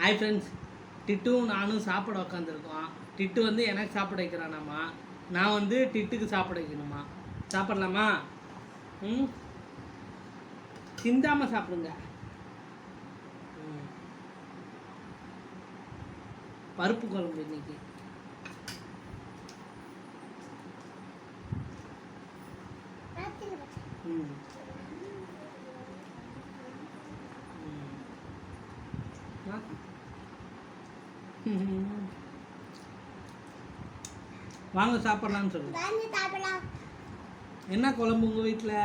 Hi friends டிட்டும் நானும் சாப்பிட உட்காந்துருக்கோம் டிட்டு வந்து எனக்கு சாப்பிட வைக்கிறானாம்மா நான் வந்து டிட்டுக்கு சாப்பிட வைக்கணுமா? சாப்பிட்லாமா? ம்? சிந்தாமல் சாப்பிடுங்க. ம். பருப்பு குழம்பு இன்னைக்கு. ம். ஆ. ம். வாங்க சாப்பிட்லான்னு சொல்லுங்க. வாங்க சாப்பிடலாம். என்ன குழம்பு உங்கள் வீட்டில்?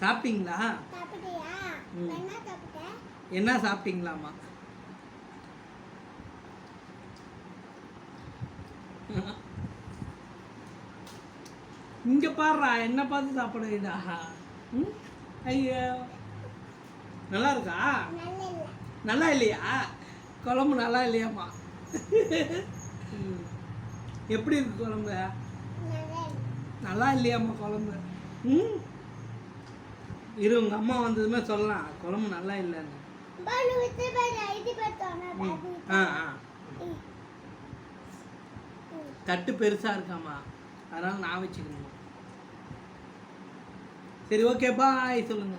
சாப்பிட்டீங்களா. என்ன சாப்பிட்ட? என்ன சாப்பிட்டீங்களாம்மா? இங்க பாருடா என்ன பார்த்து சாப்பிடுடா ம்? ஐயோ. நல்லா இருக்கா நல்ல இல்ல நல்லா இல்லையா குழம்பு நல்லா இல்லையாம்மா. எப்படி இருக்கு குழம்பு? நல்ல இல்ல நல்லா இல்லையாம்மா குழம்பு? ம்? இரு உங்க அம்மா வந்ததுமே சொல்லலாம். குழம்பு நல்லா இல்லைன்னு. ஆ ஆ. தட்டு பெருசா இருக்காமா அதனால நான் வச்சுக்கணும். சரி ஓகே பாய் சொல்லுங்க.